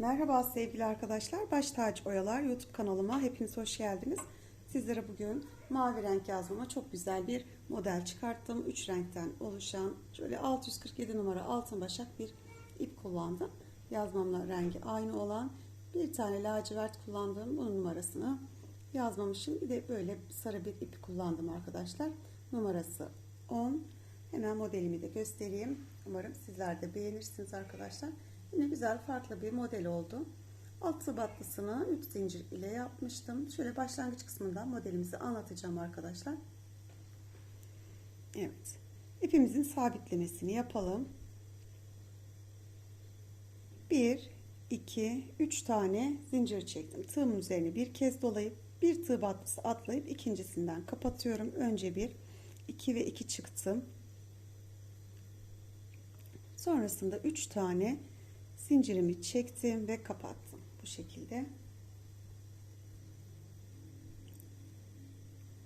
Merhaba sevgili arkadaşlar. Baş Taç Oyalar YouTube kanalıma hepiniz hoş geldiniz. Sizlere bugün mavi renk yazmama çok güzel bir model çıkarttım. 3 renkten oluşan şöyle 647 numara altın başak bir ip kullandım. Yazmamla rengi aynı olan bir tane lacivert kullandığım bunun numarasını yazmamışım. Bir de böyle sarı bir ip kullandım arkadaşlar. Numarası 10. Hemen modelimi de göstereyim. Umarım sizler de beğenirsiniz arkadaşlar. Yine güzel farklı bir model oldu. Alt battısını 3 zincir ile yapmıştım. Şöyle başlangıç kısmından modelimizi anlatacağım arkadaşlar. Evet. İpimizin sabitlemesini yapalım. 1 2 3 tane zincir çektim. Tığımın üzerine bir kez dolayıp bir tığ battısı atlayıp ikincisinden kapatıyorum. Önce bir 2 ve 2 çıktım. Sonrasında 3 tane zincirimi çektim ve kapattım bu şekilde.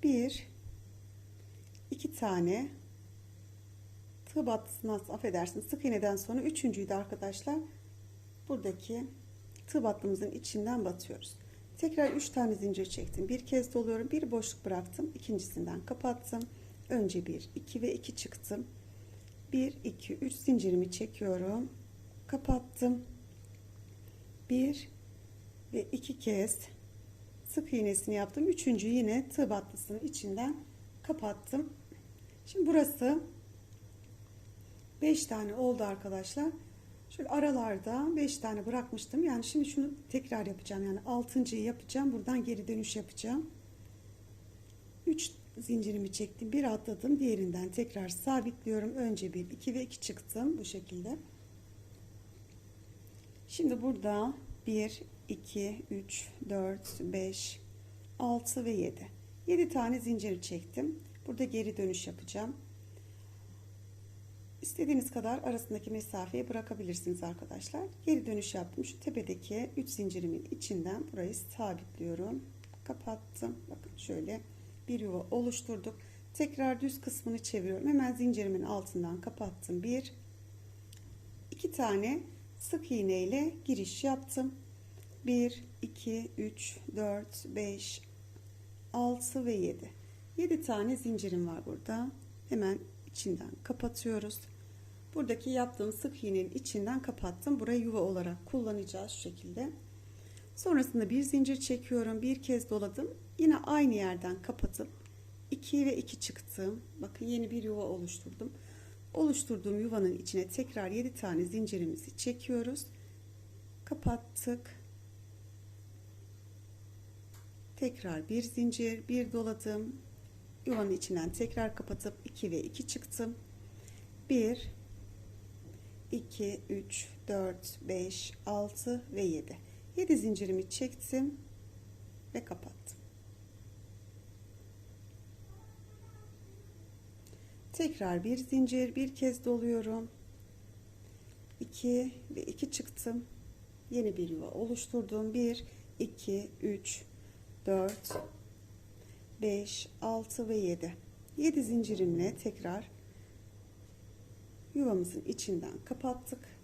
Bir, iki tane tığ battısından affedersiniz sık iğneden sonra üçüncüyü de arkadaşlar buradaki tığ battığımızın içinden batıyoruz. Tekrar üç tane zincir çektim. Bir kez doluyorum. Bir boşluk bıraktım. ikincisinden kapattım. Önce bir, iki ve iki çıktım. Bir, iki, üç zincirimi çekiyorum kapattım. Bir ve iki kez sık iğnesini yaptım. Üçüncü yine tığ battısının içinden kapattım. Şimdi burası 5 tane oldu arkadaşlar. Şöyle aralarda 5 tane bırakmıştım. Yani şimdi şunu tekrar yapacağım. Yani 6.yı yapacağım. Buradan geri dönüş yapacağım. 3 zincirimi çektim. Bir atladım. Diğerinden tekrar sabitliyorum. Önce bir, 2 ve 2 çıktım. Bu şekilde. Şimdi burada 1, 2, 3, 4, 5, 6 ve 7. 7 tane zincir çektim. Burada geri dönüş yapacağım. İstediğiniz kadar arasındaki mesafeyi bırakabilirsiniz arkadaşlar. Geri dönüş yaptım. Şu tepedeki 3 zincirimin içinden burayı sabitliyorum. Kapattım. Bakın şöyle bir yuva oluşturduk. Tekrar düz kısmını çeviriyorum. Hemen zincirimin altından kapattım. 1 2 tane sık iğne ile giriş yaptım. 1 2 3 4 5 6 ve 7. 7 tane zincirim var burada. Hemen içinden kapatıyoruz. Buradaki yaptığım sık iğnenin içinden kapattım. Burayı yuva olarak kullanacağız şu şekilde. Sonrasında bir zincir çekiyorum. Bir kez doladım. Yine aynı yerden kapatıp 2 ve 2 çıktım. Bakın yeni bir yuva oluşturdum oluşturduğum yuvanın içine tekrar 7 tane zincirimizi çekiyoruz. Kapattık. Tekrar bir zincir, bir doladım. Yuvanın içinden tekrar kapatıp 2 ve 2 çıktım. 1 2 3 4 5 6 ve 7. 7 zincirimi çektim ve kapattım. Tekrar bir zincir, bir kez doluyorum. 2 ve 2 çıktım. Yeni bir yuva oluşturdum. 1 2 3 4 5 6 ve 7. 7 zincirimle tekrar yuvamızın içinden kapattık.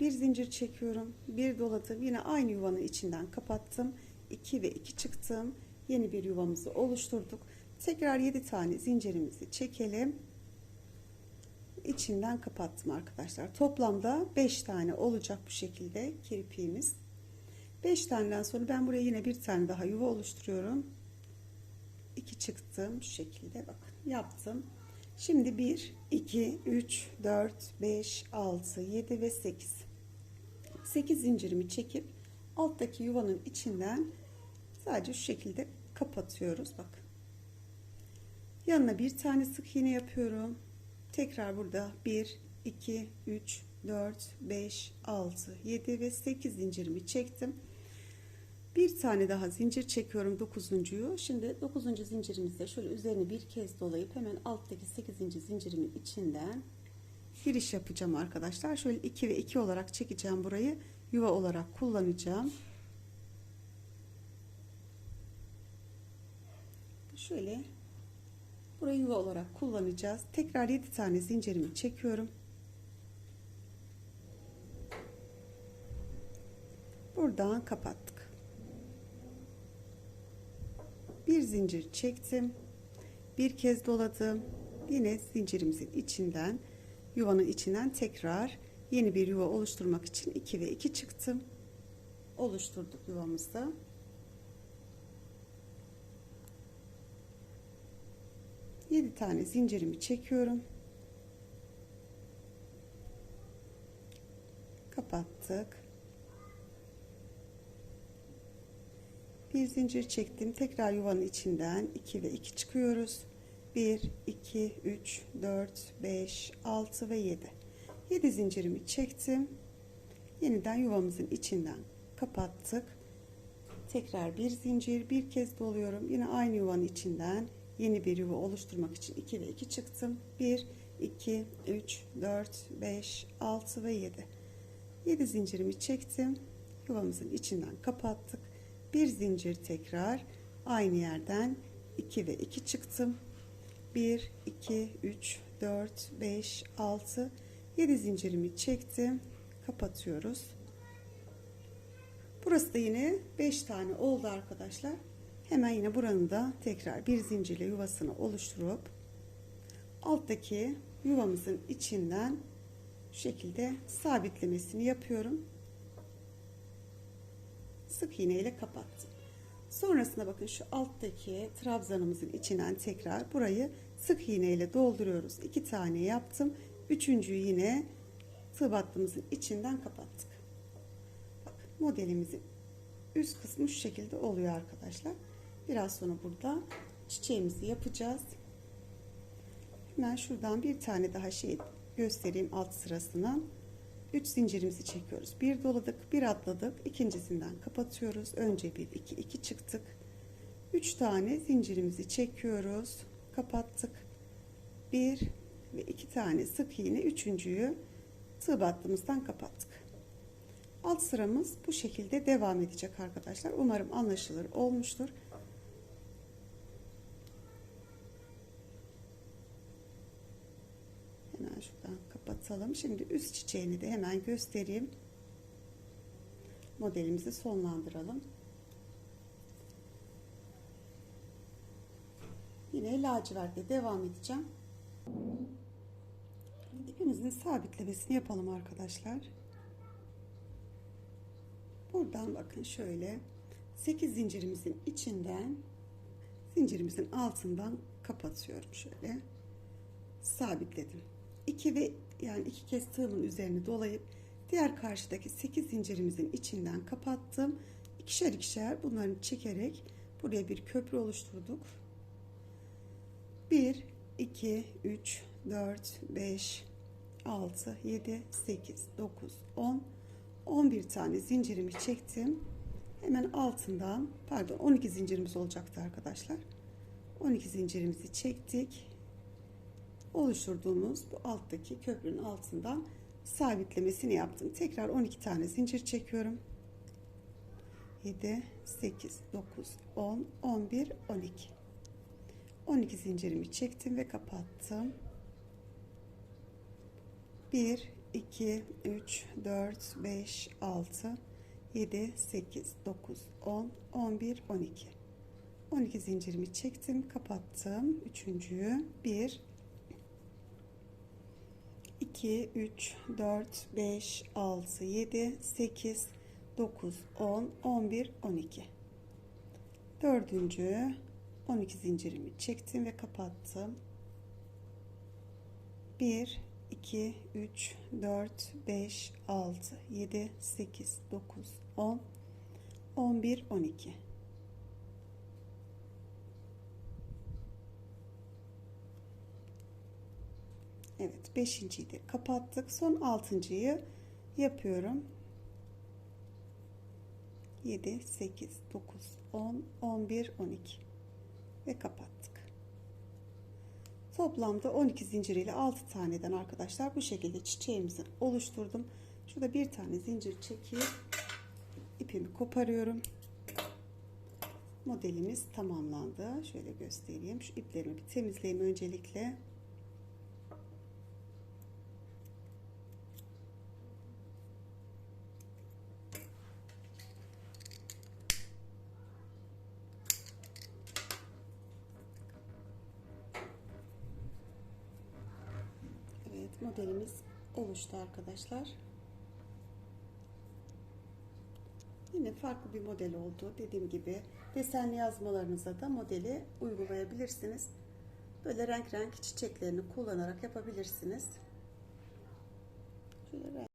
Bir zincir çekiyorum. Bir doladım. Yine aynı yuvanın içinden kapattım. 2 ve 2 çıktım. Yeni bir yuvamızı oluşturduk. Tekrar 7 tane zincirimizi çekelim. İçinden kapattım arkadaşlar. Toplamda 5 tane olacak bu şekilde kirpiğimiz. 5 taneden sonra ben buraya yine bir tane daha yuva oluşturuyorum. 2 çıktım şu şekilde bakın yaptım. Şimdi 1 2 3 4 5 6 7 ve 8. 8 zincirimi çekip alttaki yuvanın içinden sadece şu şekilde kapatıyoruz bakın. Yanına bir tane sık iğne yapıyorum. Tekrar burada 1, 2, 3, 4, 5, 6, 7 ve 8 zincirimi çektim. Bir tane daha zincir çekiyorum 9.yu. Şimdi 9. zincirimizde şöyle üzerine bir kez dolayıp hemen alttaki 8. zincirimin içinden giriş yapacağım arkadaşlar. Şöyle 2 ve 2 olarak çekeceğim burayı. Yuva olarak kullanacağım. Şöyle Burayı yuva olarak kullanacağız. Tekrar 7 tane zincirimi çekiyorum. Buradan kapattık. Bir zincir çektim. Bir kez doladım. Yine zincirimizin içinden yuvanın içinden tekrar yeni bir yuva oluşturmak için 2 ve 2 çıktım. Oluşturduk yuvamızda. Yedi tane zincirimi çekiyorum. Kapattık. Bir zincir çektim. Tekrar yuvanın içinden 2 ve 2 çıkıyoruz. 1, 2, 3, 4, 5, 6 ve 7. 7 zincirimi çektim. Yeniden yuvamızın içinden kapattık. Tekrar bir zincir bir kez doluyorum. Yine aynı yuvanın içinden yeni bir yuva oluşturmak için 2 ve 2 çıktım. 1, 2, 3, 4, 5, 6 ve 7. 7 zincirimi çektim. Yuvamızın içinden kapattık. Bir zincir tekrar aynı yerden 2 ve 2 çıktım. 1, 2, 3, 4, 5, 6, 7 zincirimi çektim. Kapatıyoruz. Burası da yine 5 tane oldu arkadaşlar. Hemen yine buranın da tekrar bir zincirle yuvasını oluşturup alttaki yuvamızın içinden şu şekilde sabitlemesini yapıyorum. Sık iğne ile kapattım. Sonrasında bakın şu alttaki trabzanımızın içinden tekrar burayı sık iğne ile dolduruyoruz. İki tane yaptım. Üçüncüyü yine tığ battığımızın içinden kapattık. Bak modelimizin üst kısmı şu şekilde oluyor arkadaşlar. Biraz sonra burada çiçeğimizi yapacağız. Hemen şuradan bir tane daha şey göstereyim alt sırasından. 3 zincirimizi çekiyoruz. Bir doladık, bir atladık. ikincisinden kapatıyoruz. Önce bir, iki, iki çıktık. 3 tane zincirimizi çekiyoruz. Kapattık. Bir ve iki tane sık iğne. Üçüncüyü tığ battığımızdan kapattık. Alt sıramız bu şekilde devam edecek arkadaşlar. Umarım anlaşılır olmuştur. Hemen şuradan kapatalım. Şimdi üst çiçeğini de hemen göstereyim. Modelimizi sonlandıralım. Yine lacivertle devam edeceğim. İpimizin sabitlemesini yapalım arkadaşlar. Buradan bakın şöyle 8 zincirimizin içinden zincirimizin altından kapatıyorum şöyle sabitledim. 2 ve yani iki kez tığımın üzerine dolayıp diğer karşıdaki 8 zincirimizin içinden kapattım. İkişer ikişer bunları çekerek buraya bir köprü oluşturduk. 1 2 3 4 5 6 7 8 9 10 11 tane zincirimi çektim. Hemen altından pardon 12 zincirimiz olacaktı arkadaşlar. 12 zincirimizi çektik oluşturduğumuz bu alttaki köprünün altından sabitlemesini yaptım. Tekrar 12 tane zincir çekiyorum. 7, 8, 9, 10, 11, 12. 12 zincirimi çektim ve kapattım. 1, 2, 3, 4, 5, 6, 7, 8, 9, 10, 11, 12. 12 zincirimi çektim, kapattım. Üçüncüyü 1, 2, 3, 4, 5, 6, 7, 8, 9, 10, 11, 12. Dördüncü 12 zincirimi çektim ve kapattım. 1, 2, 3, 4, 5, 6, 7, 8, 9, 10, 11, 12. Evet beşinciyi de kapattık. Son altıncıyı yapıyorum. 7, 8, 9, 10, 11, 12 ve kapattık. Toplamda 12 zincir ile 6 taneden arkadaşlar bu şekilde çiçeğimizi oluşturdum. Şurada bir tane zincir çekip ipimi koparıyorum. Modelimiz tamamlandı. Şöyle göstereyim. Şu iplerimi bir temizleyeyim öncelikle. Modelimiz oluştu arkadaşlar. Yine farklı bir model oldu. Dediğim gibi desenli yazmalarınıza da modeli uygulayabilirsiniz. Böyle renk renk çiçeklerini kullanarak yapabilirsiniz. Şöyle renk